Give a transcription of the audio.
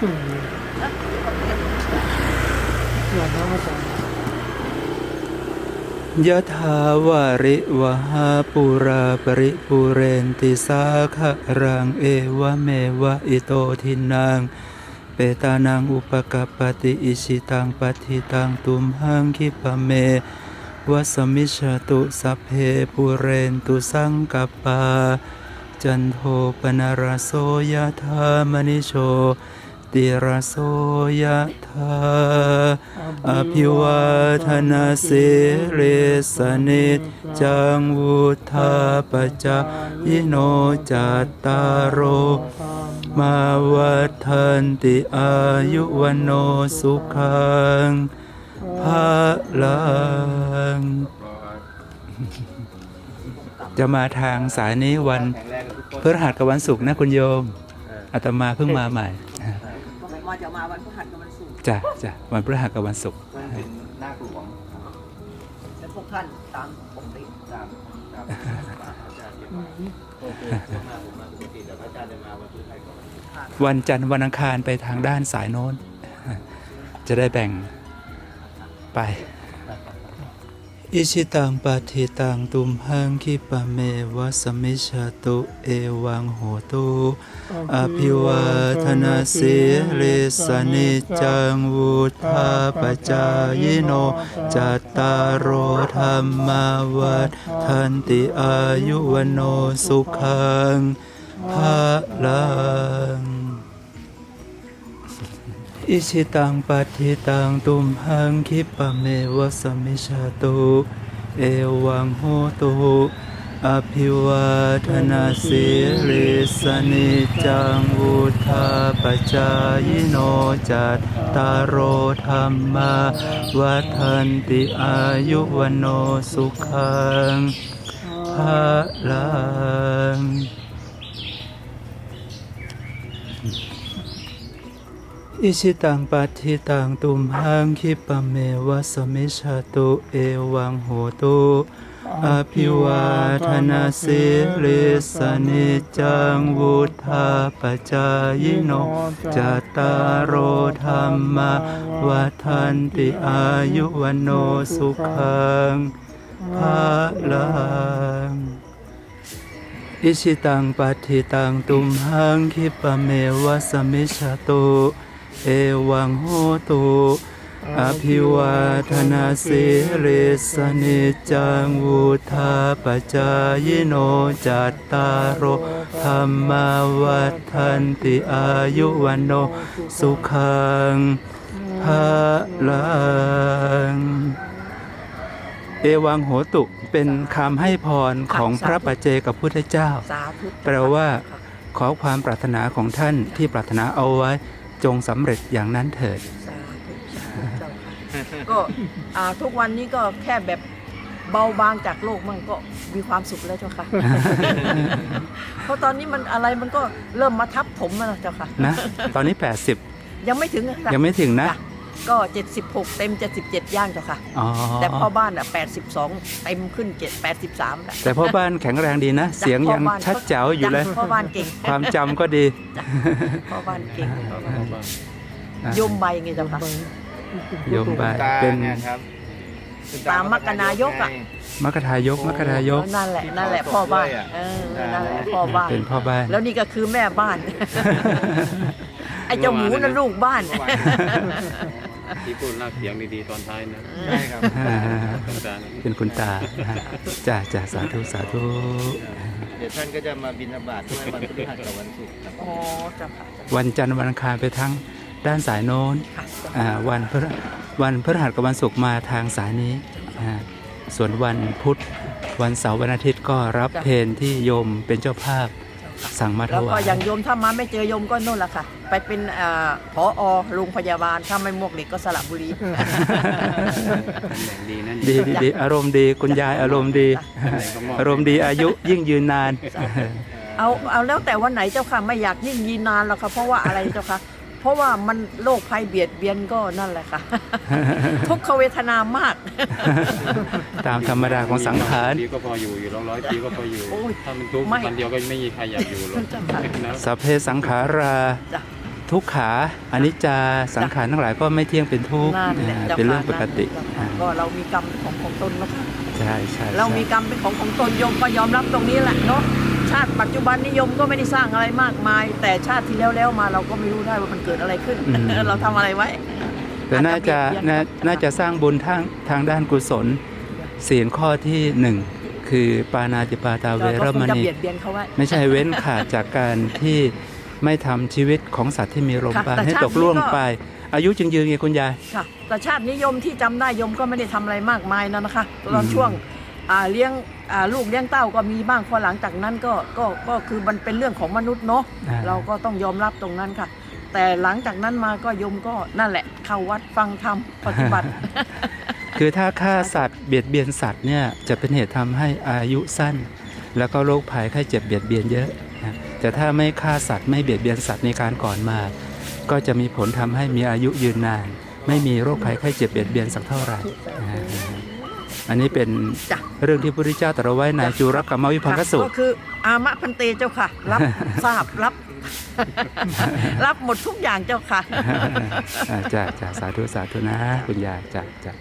อืมอย่าน้ำอาจารย์ยะถาวาริวหาปุราปริปุเรนติสาขะรังเอวะเมวะอิโตทินัง เปตานังอุปกปปติอิชิตังปฏิตังตุมหังคิปะเมวะสมิชตุสัพเพปุเรนตุสังกปปาจันโทปนารโสยะธามณิโช ติรโสยะธาอภิวาทนาสิริสนิจจังวุธาปจายโนจัตตารโรมาวัฏันติอายุวันโนสุขังภาลัง จะมาทางสายนี้วันพฤหัสกับวันศุกร์นะคุณโยมอาตมาเพิ่งมาใหม่ มาจะมาวันพฤหัสกับวันศุกร์จ้ะจ้ะวันพฤหัสกับวันศุกร์มันเป็นหน้าหลวงและพวกท่านตามปกติตามตามอาจารย์เก็บมาโอเคมาผมมาปกติแต่พระอาจารย์จะมาวันพฤหัสก่อนวันจันทร์วันอังคารไปทางด้านสายโน้น จะได้แบ่งไป อิชิตังปฏิตังตุมหังคิปะเมวะสมิชาตุเอวังโหตุอภิวาทนาสิริสนิจังวุธาปจายโนจัตตารโอธรรมาวัฏทันติอายุวโนสุขังภาลัง อิชิตังปัฏิตังตุมหังคิปะเมวะสมิชาตุเอวังโหตุอภิวาทนาสิริสนิจังวุธาปจายโนจัตตารโอธรรมาวัฏันติอายุวโนสุขังภาลัง อิชิตังปัฏิตังตุมหังคิปะเมวะสมิชาตุเอวังโหตุอภิวาทนาสิริสนิจังวุธาปจายโนจัตตารโอธรรมาวัฏันติอายุวันโนสุขังภาลังอิชิตังปัฏิตังตุมหังคิปะเมวะสมิชาตุ เอวังโหตุอภิวาทนาสิริสนิจจังวุธาปจายโนจัตตารโอธรรมาวัฏันติอายุวันโนสุขังภาลังเอวังโหตุเป็นคำให้พรของพระปัจเจกับพุทธเจ้าสาธุแปลว่าขอความปรารถนาของท่านที่ปรารถนาเอาไว้ จงสำเร็จอย่างนั้นเถิดสาธุสาธุเจ้าค่ะก็อ่าทุกวันนี้ก็แค่แบบเบาบางจากโลกมันก็มีความสุขแล้วเจ้าค่ะ เพราะตอนนี้มันอะไรมันก็เริ่มมาทับผมแล้วเจ้าค่ะนะ ตอนนี้ยังไม่ถึงอะ80ค่ะ ยังไม่ถึงนะ จ้ ก็ 76 เต็ม 77 ย่างเจ้าค่ะ อ๋อแต่พ่อบ้านอะ 82 เต็มขึ้น7 83แล้วแต่พ่อบ้านแข็งแรงดีนะ เสียงยังชัดแจ๋วอยู่เลยจ้ะพ่อบ้านเก่งความจำก็ดี พ่อบ้านเก่งพ่อบ้านเก่งอะโยมใบไงเจ้าค่ะ โยมบายตาเป็นเนี่ยครับตามมรรคนายกอะมกทายกมกทายก นั่นแหละนั่นแหละพ่อบ้านเออนั่นแหละพ่อบ้าน เป็นพ่อบ้าน แล้วนี่ก็คือแม่บ้าน ไอ้เจ้าหมูนั่นลูกบ้าน ที่พูดลากเสียงดีๆตอนท้ายนะใช่ครับอ่าตรงกลางเป็นคุณตาจ้าจ้าสาธุสาธุเดี๋ยวท่านก็จะมาบินบาตด้วยวันพฤหัสกับวันศุกร์ครับ อ๋อเจ้าค่ะวันจันทร์วันอังคารไปทั้งด้านสายโน้น ค่ะเจ้าอ่าค่ะวันพฤวันพฤหัสกับวันศุกร์มาทางสายนี้อ่าส่วนวันพุธ วันเสาร์วันอาทิตย์ก็รับเพนที่โยมเป็นเจ้าภาพ สั่งมาถแล้ววาก็ยอย่างโยมถ้ามาไม่เจอโยมก็นู่นแหละค่ะ ไปเป็นอ่าผอโรงพยาบาลถ้าไม่มวกเหล็กก็สระบุรี ตำแหน่งดีนั่นดีดีดีอารมณ์ดีคุณยายอารมณ์ดีอารมณ์ดีอายุยิ่งยืนนาน เอาเอาแล้วแต่วันไหนเจ้าค่ะไม่อยากยิ่งยีนนานหรอกค่ะเพราะว่าอะไรเจ้าค่ะเพ ราะว่ามันโรคภัยเบียดเบียนก็นั่นแหละค่ะ ทุกขเวทนามาก ตามธรรมดาของสังขาร ปีก็พออยู่อยู่ร้อยร้อยปีก็พออยู่ โอ้ยถ้ามันทุกข์ไม่ วันเดียวก็ไม่มีใครอยากอยู่หรอกจ้ะค่ะนะ สัพเพสังขารา จ้ะ ทุกขาอันนี้จาสังขารทั้งหลายก็ไม่เที่ยงเป็นทุกข์นั่นแหละอ่าจ้าเป็นเรื่องปค่ะกตินั่นแหละอ่าเจ้าค่ะก็เรามีกรรมเป็นของของตนแล้วค่ะใช่ใช่เรามีใช่กรรมเป็นของของตนโยมก็ยอมรับตรงนี้แหละเนาะ ชาติปัจจุบันนิยมก็ไม่ได้สร้างอะไรมากมาย แต่ชาติที่แล้วแล้วๆมาเราก็ไม่รู้ได้ว่ามันเกิดอะไรขึ้นเราทำอะไรไว้ แต่น่าจะอาจจะเบียดเบียนน่ากันน่าจะสร้างบุญทางทางด้านกุศลศีลข้อที่หนึ่งคือปานาติปาตาเวเรารก็คงมจะณี เบียดเบียนเขาไว้ ไม่ใช่เว้นขาดจากการที่ไม่ทำชีวิตของสัตว์ที่มีลมค่ะปราณแต่ให้ชาติตกล่วงนี้ก็ ไป อายุจึงยืนไงคุณยาย ค่ะแต่ชาตินิยมที่จำได้โยมก็ไม่ได้ทำอะไรมากมายนะนะคะตอนอืม ช่วงอ่า เลี้ยงอ่าลูกเลี้ยงเต้าก็มีบ้างพอหลังจากนั้นก็ก็ก็คือมันเป็นเรื่องของมนุษย์เนาะอ่เราก็ต้องยอมรับตรงนั้นค่ะ แต่หลังจากนั้นมาก็โยมก็นั่นแหละเข้าวัดฟังธรรมปฏิบัติ คือถ้าฆ่าสัตว์เบียดเบียนสัตว์เนี่ยจะเป็นเหตุทำให้อายุสั้น แล้วก็โรคภัยไข้เจ็บเบียดเบียนเยอะนะแต่ถ้าไม่ฆ่าสัตว์ไม่เบียดเบียนสัตว์ในการก่อนมา ก็จะมีผลทำให้มีอายุยืนนาน ไม่มีโรคภัยไข้เจ็บเบียดเบียนสักเท่าไหร่นะฮะ อันนี้เป็นจ้ะ เรื่องที่พระพุทธเจ้าตรัสไว้ในจุรกรรมวิพังคสูก็ตรคืออามะพันเตเจ้าค่ะ รับ ทราบรับ รับหมดทุกอย่างเจ้าค่ะ อ่าจ้าจ้าสาธุสาธุนะ คุณยายจ้าจ้า